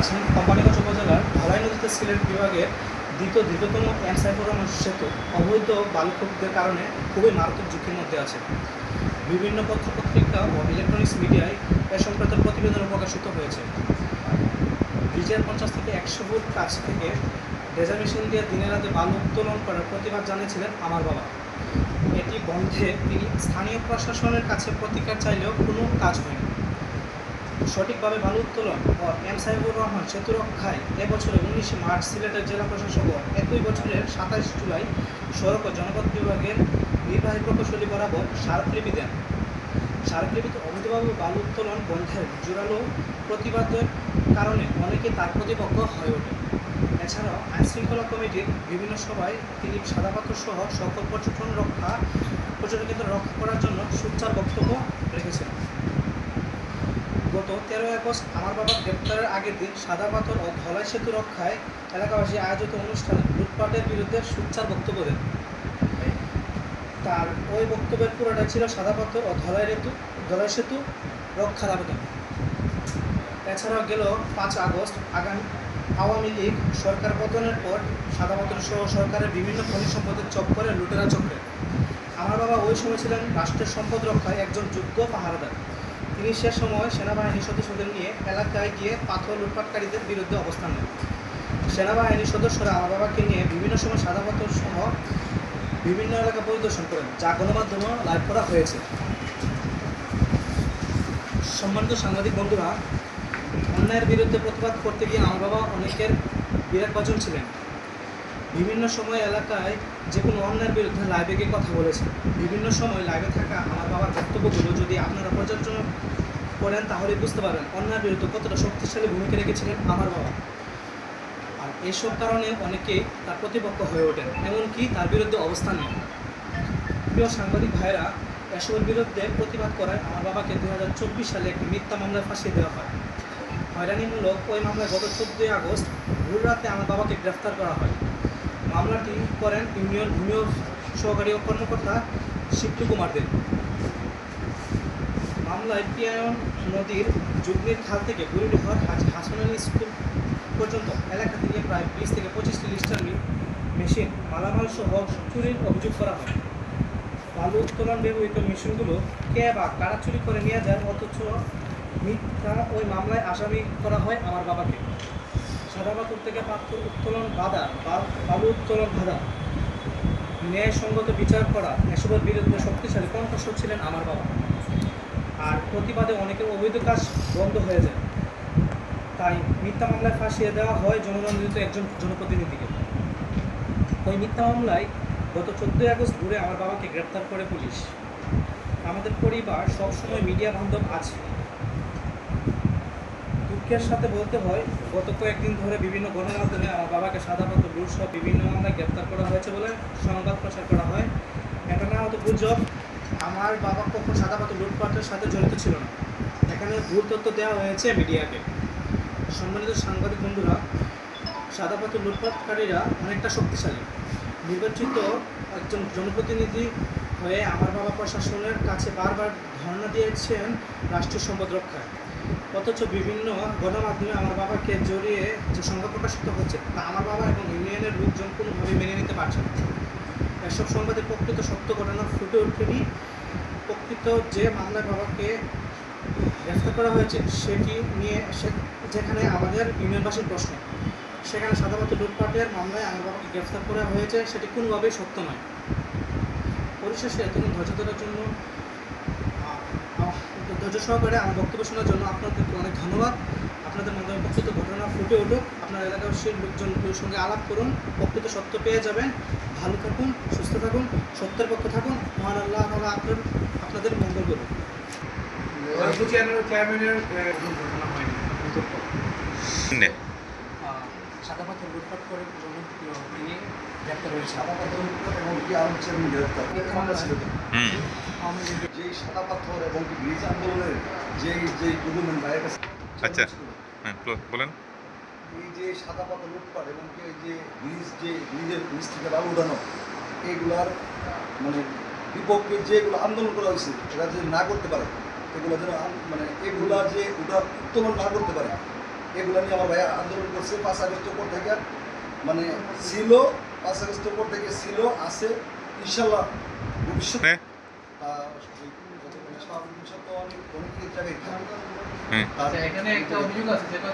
আছেন কোম্পানিগঞ্জ উপজেলার ধলাই নদীতে সিলেট বিভাগের দ্বিতীয় দ্রুততম এম সাইফুর সেতু অবৈধ বালুক্ষুকদের কারণে খুবই মারাত্মক ঝুঁকির মধ্যে আছে। বিভিন্ন পত্রপত্রিকা ও ইলেকট্রনিক্স মিডিয়ায় এ সংক্রান্ত প্রতিবেদন প্রকাশিত হয়েছে। ব্রিজের পঞ্চাশ থেকে একশো ফুট কাছ থেকে ডেজার মেশিন দিয়ে দিনের রাতে বালু উত্তোলন করার প্রতিবাদ জানিয়েছিলেন আমার বাবা। এটি বন্ধে তিনি স্থানীয় প্রশাসনের কাছে প্রতিকার চাইলেও কোনো কাজ হয়নি। সঠিকভাবে বালু উত্তোলন ও এম সাহেবুর রহমান সেতু রক্ষায় এবছরের উনিশে মার্চ সিলেটের জেলা প্রশাসক একই বছরের সাতাশ জুলাই সড়ক ও জনপথ বিভাগের নির্বাহী প্রকৌশলী বরাবর স্মারকলিপি দেন। স্মারকলিপিতে অবৈধভাবে বালু উত্তোলন বন্ধের জোরালো প্রতিবাদের কারণে অনেকে তার প্রতিপক্ষ হয়ে ওঠে। এছাড়াও আইনশৃঙ্খলা কমিটির বিভিন্ন সভায় তিনি সাদাপাথর সহ সকল পর্যটন রক্ষা, পর্যটন কেন্দ্র রক্ষা করার জন্য সোচ্চার বক্তব্য রেখেছেন। গত তেরো আগস্ট আমার বাবার গ্রেপ্তারের আগের দিন সাদা পাথর ও ধলাই সেতু রক্ষায় এলাকাবাসী আয়োজিত অনুষ্ঠানে লুটপাটের বিরুদ্ধে সোচ্চার বক্তব্য দেন। তার ওই বক্তব্যের পুরোটা ছিল সাদা পাথর ও ধলাই ঋতু ধলাই সেতু রক্ষার আবেদন। এছাড়াও গেল পাঁচ আগস্ট আগামী আওয়ামী লীগ সরকার পতনের পর সাদা পাথর সহ সরকারের বিভিন্ন খনিজ সম্পদের চক্করে লুটেরা চক্রে। আমার বাবা ওই সময় ছিলেন রাষ্ট্রের সম্পদ রক্ষায় একজন যোগ্য পাহারাদার। তিনি সে সময় সেনাবাহিনীর সদস্যদের নিয়ে এলাকায় গিয়ে পাথর লুটপাটকারীদের বিরুদ্ধে অবস্থান নেন সেনাবাহিনীর সদস্যরা আমার বাবাকে নিয়ে বিভিন্ন সময় সাদা পাথর সহ বিভিন্ন এলাকা পরিদর্শন করেন, যা গণমাধ্যমে লাইভ করা হয়েছে। সম্মানিত সাংবাদিক বন্ধুরা, অন্যায়ের বিরুদ্ধে প্রতিবাদ করতে গিয়ে আমার বাবা অনেকের বিরাটবাজন ছিলেন। বিভিন্ন সময় এলাকায় যে কোনো অন্যায়ের বিরুদ্ধে লাইভে গিয়ে কথা বলেছেন। বিভিন্ন সময় লাইভে থাকা আমার বাবার বক্তব্যগুলো যদি আপনারা পর্যালোচনা করেন, তাহলে বুঝতে পারবেন অন্যায়ের বিরুদ্ধে কতটা শক্তিশালী ভূমিকা রেখেছিলেন আমার বাবা। আর এইসব কারণে অনেকেই তার প্রতিপক্ষ হয়ে ওঠেন, এমনকি তার বিরুদ্ধে অবস্থান নেন। প্রিয় সাংবাদিক ভাইরা এসবের বিরুদ্ধে প্রতিবাদ করায় আমার বাবাকে দু হাজার চব্বিশ সালে একটি মিথ্যা মামলায় ফাঁসিয়ে দেওয়া হয়। হয়রানিমূলক ওই মামলায় গত চোদ্দোই আগস্ট ভোর রাতে আমার বাবাকে গ্রেফতার করা হয়। মামলাটি করেন ইউনিয়ন ভূমি সহকারী কর্মকর্তা শিবটু কুমার দেব মামলায় পিয়ায়ন নদীর যুগ্মের খাল থেকে বুড়িডহর হাজি হাসান স্কুল পর্যন্ত এলাকা থেকে প্রায় বিশ থেকে পঁচিশটি লিস্টার মেশিন, মালামাল সহ চুরির অভিযোগ করা হয়। বালু উত্তোলন ব্যবহৃত মেশিনগুলো কে বা কারা চুরি করে নিয়ে যায় অথচ মিথ্যা ওই মামলায় আসামি করা হয় আমার বাবাকে। সাদাবাতুর থেকে পাথর উত্তোলন বাধা বালু উত্তোলন বাধা। ন্যায়সঙ্গত বিচার করা, এসবের বিরুদ্ধে শক্তিশালী কণ্ঠস্বর ছিলেন আমার বাবা। আর প্রতিবাদে অনেকের অবৈধ কাজ বন্ধ হয়ে যায়। তাই মিথ্যা মামলায় ফাঁসিয়ে দেওয়া হয় জননন্দিত একজন জনপ্রতিনিধিকে। ওই মিথ্যা মামলায় গত চোদ্দোই আগস্ট ঘুরে আমার বাবাকে গ্রেপ্তার করে পুলিশ। আমাদের পরিবার সবসময় মিডিয়া বান্ধব আছে। দুঃখের সাথে বলতে হয়, গত কয়েকদিন ধরে বিভিন্ন গণমাধ্যমে আমার বাবাকে সাদা পাত্র লুট সহ বিভিন্ন মামলায় গ্রেপ্তার করা হয়েছে বলে সংবাদ প্রচার করা হয়। এটা না হয়তো গুজব। আমার বাবা কখন পাত্র লুটপাটের সাথে জড়িত ছিল না। এখানে ভুল তথ্য দেওয়া হয়েছে মিডিয়াকে। সম্মানিত সাংবাদিক বন্ধুরা, সাদা পাত্র লুটপাটকারীরা অনেকটা শক্তিশালী। নির্বাচিত একজন জনপ্রতিনিধি হয়ে আমার বাবা প্রশাসনের কাছে বারবার ধর্ণা দিয়েছেন রাষ্ট্রীয় সম্পদ রক্ষায়। অথচ বিভিন্ন গণমাধ্যমে আমার বাবাকে জড়িয়ে যে সংবাদ প্রকাশিত হচ্ছে, তা আমার বাবা এবং ইউনিয়নের লোকজন কোনোভাবে মেনে নিতে পারছে না। এসব সংবাদে প্রকৃত সত্য ঘটনা ফুটে ওঠেনি। প্রকৃত যে মামলায় বাবাকে গ্রেফতার করা হয়েছে, সেটি নিয়ে সে, যেখানে আমাদের ইউনিয়নবাসীর প্রশ্ন, সেখানে সাধারণত লুটপাটের মামলায় আমার বাবাকে গ্রেফতার করা হয়েছে, সেটি কোনোভাবেই সত্য নয়। পরিশেষে এতক্ষণ ধৈর্য ধরার জন্য ধৈর্য সহকারে আমার বক্তব্য শোনার জন্য আপনাদেরকে অনেক ধন্যবাদ। আপনাদের মাধ্যমে প্রকৃত ঘটনা ফুটে উঠুক আপনার এলাকাবাসীর লোকজনের সঙ্গে আলাপ করুন প্রকৃত সত্য পেয়ে যাবেন। ভালো থাকুন সুস্থ থাকুন সত্যের পক্ষে থাকুন। মহান আল্লাহ তাআলা আপনার আপনাদের মঙ্গল করুন সাদা পাথর লুটপাট করে জনপ্রিয় তিনি গ্রেপ্তার হয়েছে সাদা পাথর এবং কি আরও এই সাদা পাথর এবং ব্রিজ আন্দোলনের যে যে ডকুমেন্ট কাছে আচ্ছা। হ্যাঁ বলেন এই যে সাদা পাথর লুটপাট এবং এই যে ব্রিজ যে ব্রিজের নিচ থেকে বালু উঠানো এইগুলার মানে বিপক্ষে যেগুলো আন্দোলন করা হয়েছে এরা যদি না করতে পারে এগুলো যেন মানে এগুলা যে ওটা উত্তোলন না করতে পারে এগুলো নিয়ে আমার ভাইয়া আন্দোলন করছে পাঁচ আগস্টের পর থেকে মানে ছিল পাঁচ আগস্টের পর থেকে ছিল আছে ইনশাল্লাহ ভবিষ্যতে হ্যাঁ। তার- এখানে একটা অভিযোগ আছে যেটা